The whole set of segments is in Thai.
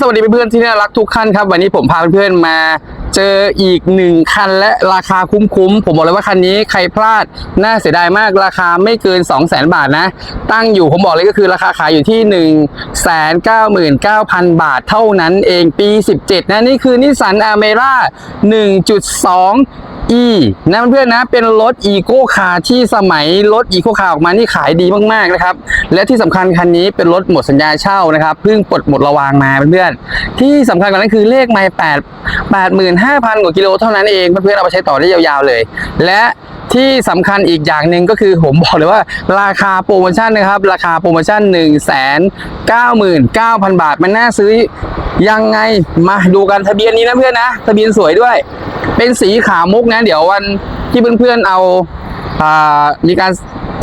สวัสดีเพื่อนๆที่น่ารักทุกท่านครับ วันนี้ผมพาเพื่อนๆมาเจออีกหนึ่งคันและราคาคุ้มๆ ผมบอกเลยว่าคันนี้ใครพลาดน่าเสียดายมากราคาไม่เกิน 2 0 0 0 0 0บาทนะ ตั้งอยู่ผมบอกเลยก็คือราคาขายอยู่ที่ 1 9 9 0 0 0 บาทเท่านั้นเองปี 17 นะ นี่คือนิสสันอเมร่า1.2 E นะเพื่อนๆนะเป็นรถอีโก้คาร์ที่สมัยรถอีโก้คาร์ออกมานี่ขายดีมากๆนะครับและที่สำคัญคันนี้เป็นรถหมดสัญญาเช่านะครับเพิ่งปลดหมดระวางมาเพื่อนๆที่สำคัญกว่านั้นคือเลขไม่แปดแปดหมื่นห้าพันกว่ากิโลเท่านั้นเองเพื่อนๆเอาไปใช้ต่อได้ยาวๆเลย และที่สำคัญอีกอย่างหนึ่งก็คือผมบอกเลยว่าราคาโปรโมชั่นนะครับราคาโปรโมชั่น 1 9 9 0 0 0 บาท มันน่าซื้อยังไงมาดูกันทะเบียนนี้นะเพื่อนนะ ทะเบียนสวยด้วย เป็นสีขาวมุกนะเดี๋ยววันที่เพื่อนๆเอาอ่ามีการ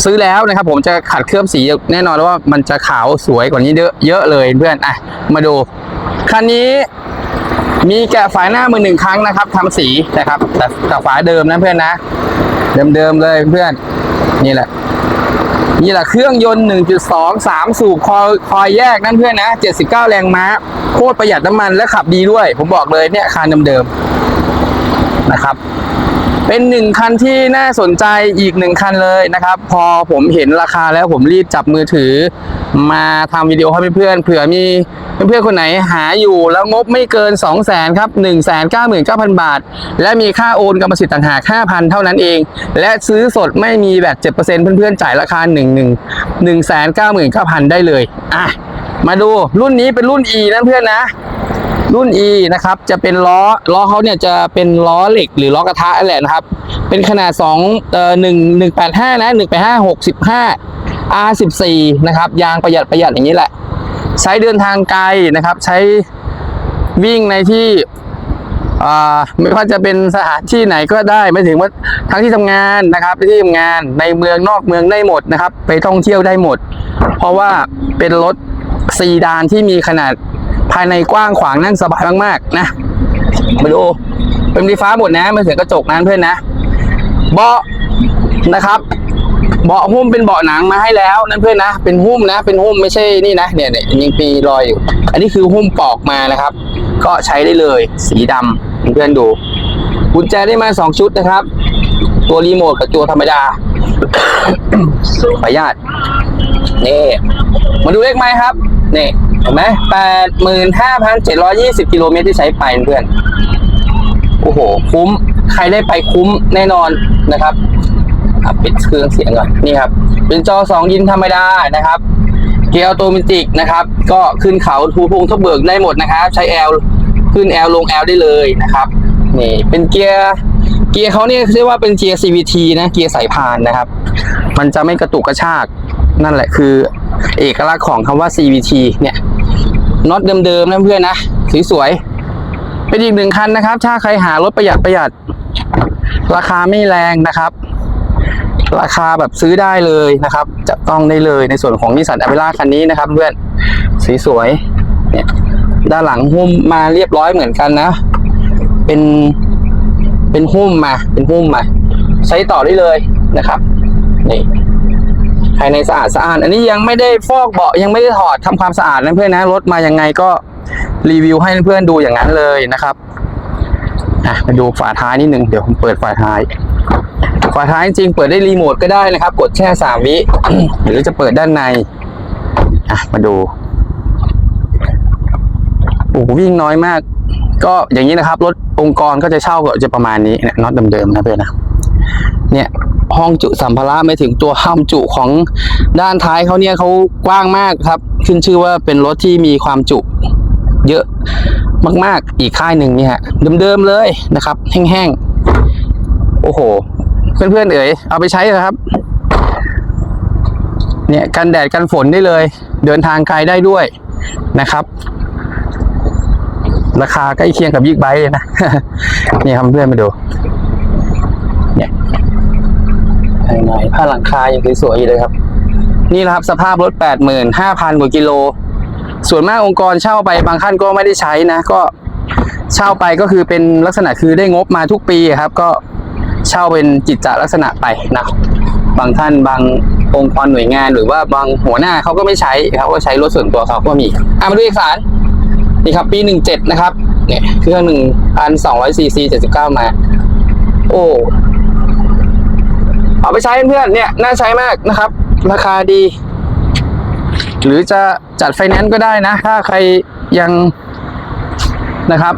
ซื้อแล้วนะครับ ผมจะขัดเคลือบสีแน่นอนว่ามันจะขาวสวยกว่านี้เยอะเยอะเลยเพื่อนอะมาดูคันนี้มีแกะฝาหน้ามือหนึ่งครั้งนะครับทำสีนะครับ แต่แต่ฝาเดิมนะเพื่อนนะ เดิมๆเลยเพื่อนนี่แหละนี่แหละเครื่องยนต์ 1.2 3 สูบคอยคอยแยกนั่นเพื่อนนะ 79 แรงม้า โคตรประหยัดน้ำมันและขับดีด้วย ผมบอกเลยเนี่ยคันเดิมๆ นะครับ เป็นหนึ่งคันที่น่าสนใจอีกหนึ่งคันเลยนะครับ พอผมเห็นราคาแล้วผมรีบจับมือถือ มาทำวิดีโอให้เพื่อนๆเผื่อมีเพื่อนๆคนไหนหาอยู่แล้วงบไม่เกิน 2 0 0 0 0 0ครับ 1 9 9 0 0 0 บาท และมีค่าโอนกรรมสิทธิ์ต่างหาก5,000 เท่านั้นเอง และซื้อสดไม่มีแบบ7%เพื่อนๆจ่ายราคา 1 1 1 9 9 0 0 0 ได้เลย อะ มาดูรุ่นนี้เป็นรุ่น E นะเพื่อนนะ รุ่น E นะครับจะเป็นล้อล้อเขาเนี่ยจะเป็นล้อเหล็กหรือล้อกระทะนั่แหละนะครับ เป็นขนาด2เอ่อ1 185นะ185 65 R14 นะครับยางประหยัดประหยัดอย่างนี้แหละ ใช้เดินทางไกลนะครับ ใช้วิ่งในที่ไม่ว่าจะเป็นสถานที่ไหนก็ได้ไม่ถึงว่าทั้งที่ทำงานนะครับที่ทำงานในเมืองนอกเมืองได้หมดนะครับ ไปท่องเที่ยวได้หมด เพราะว่าเป็นรถซีดานที่มีขนาด ภายในกว้างขวางนั่งสบายมากๆนะมาดูเป็นไฟฟ้าหมดนะไม่เสียกระจกนั้นเพื่อนนะ เบาะนะครับ เบาะหุ้มเป็นเบาะหนังมาให้แล้วนั่นเพื่อนนะ เป็นหุ้มนะ เป็นหุ้มไม่ใช่นี่นะเนี่ยเนี่ยยังปีรอยอยู่ อันนี้คือหุ้มปอกมานะครับ ก็ใช้ได้เลยสีดำเพื่อนดูกุญแจได้มาสองชุดนะครับ ตัวรีโมทกับตัวธรรมดาขออนุญาตนี่มาดูเลขไม้ครับนี่ เห็นไหมแปดหมื่นห้าพันเจ็ดร้อยี่สิบกิโลเมตรที่ใช้ไปเพื่อน โอ้โห คุ้ม ใครได้ไปคุ้มแน่นอนนะครับปิดเครื่องเสียงก่อน นี่ครับ เป็นจอสองยินธรรมดานะครับ เกียร์ออโตเมติกนะครับ ก็ขึ้นเขาทูพงทบเบิกได้หมดนะครับ ใช้แอลขึ้นแอลลงแอลได้เลยนะครับ นี่ เป็นเกียร์ เกียร์เขาเนี่ยเรียกว่าเป็นเกียร์ CVT นะ เกียร์สายพานนะครับ มันจะไม่กระตุกกระชาก นั่นแหละคือ เอกลักษณ์ของคำว่า CVT เนี่ย น็อตเดิมๆนะเพื่อนนะสวยๆเป็นอีกหนึ่งคันนะครับ ถ้าใครหารถประหยัดประหยัด ราคาไม่แรงนะครับ ราคาแบบซื้อได้เลยนะครับจะต้องได้เลยในส่วนของนิสสันอเมร่าคันนี้นะครับ เพื่อนสีสวยเนี่ยด้านหลังหุ้มมาเรียบร้อยเหมือนกันนะ เป็นเป็นหุ้มมา เป็นหุ้มมา ใช้ต่อได้เลยนะครับนี่ ภายในสะอาดสะอาดอันนี้ยังไม่ได้ฟอกเบาะยังไม่ได้ถอดทำความสะอาดนะเพื่อนนะรถมายังไงก็รีวิวให้เพื่อนดูอย่างนั้นเลยนะครับอะมาดูฝาท้ายนิดนึงเดี๋ยวผมเปิดฝาท้ายฝาท้ายจริงๆเปิดได้รีโมทก็ได้นะครับ กดแค่สามวิหรือจะเปิดด้านในอะมาดูโอ้วิ่งน้อยมาก ก็อย่างนี้นะครับ รถองค์กรก็จะเช่าก็จะประมาณนี้เนี่ยน็อตเดิมๆนะเพื่อนนะเนี่ย ห้องจุสัมภาระไม่ถึงตัวห้องจุของด้านท้ายเขาเนี่ยเขากว้างมากครับ ขึ้นชื่อว่าเป็นรถที่มีความจุเยอะมาก ๆ อีกค่ายหนึ่งนี่ฮะเดิมๆเลยนะครับ แห้งๆ โอ้โห เพื่อนๆเอ๋ยเอาไปใช้เถอะครับ เนี่ยกันแดดกันฝนได้เลย เดินทางไกลได้ด้วยนะครับ ราคาใกล้เคียงกับบิ๊กไบเลยนะ นี่ครับเพื่อนมาดู เนี่ย ภายในผ้าหลังคายังสวยๆอยู่เลยครับ นี่แหละครับสภาพรถ 85,000 กว่ากิโล ส่วนมากองค์กรเช่าไปบางท่านก็ไม่ได้ใช้นะ ก็เช่าไปก็คือเป็นลักษณะคือได้งบมาทุกปีครับ ก็เช่าเป็นจิตจลักษณะไปนะบางท่านบางองค์กรหน่วยงานหรือว่าบางหัวหน้าเขาก็ไม่ใช้ครับก็ใช้รถส่วนตัวเขาก็มีอะมาดูเอกสารนี่ครับ ปี 17 นะครับเนี่ยเครื่อง1,200ซีซี79มา โอ้ เอาไปใช้เพื่อนเนี่ยน่าใช้มากนะครับ ราคาดี หรือจะจัดไฟแนนซ์ก็ได้นะ ถ้าใครยังนะครับ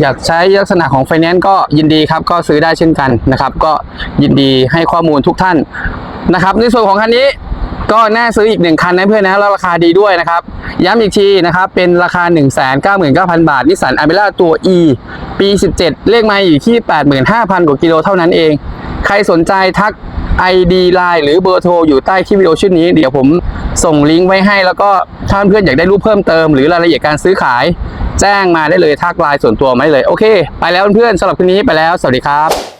อยากใช้ลักษณะของไฟแนนซ์ก็ยินดีครับ ก็ซื้อได้เช่นกันนะครับ ก็ยินดีให้ข้อมูลทุกท่านนะครับ ในส่วนของคันนี้ก็น่าซื้ออีกหนึ่งคันนะเพื่อนนะแล้วราคาดีด้วยนะครับ ย้ำอีกทีนะครับ เป็นราคา 1 9 9 0 0 0 บาทนิสสันอเ r ล่าตัว E ปี 17 เลขไมาอยู่ที่ 85,000 กว่ากิโลเท่านั้นเอง ใครสนใจทัก ID Line หรือเบอร์โทรอยู่ใต้คลิปวิดีโอชุดนี้เดี๋ยวผมส่งลิงก์ไว้ให้ แล้วก็ถ้าเพื่อนอยากได้รูปเพิ่มเติมหรือรายละเอียดการซื้อขาย แจ้งมาได้เลยทักไลน์ส่วนตัวมาได้เลย โอเค ไปแล้วเพื่อนๆสำหรับคืนนี้ไปแล้ว สวัสดีครับ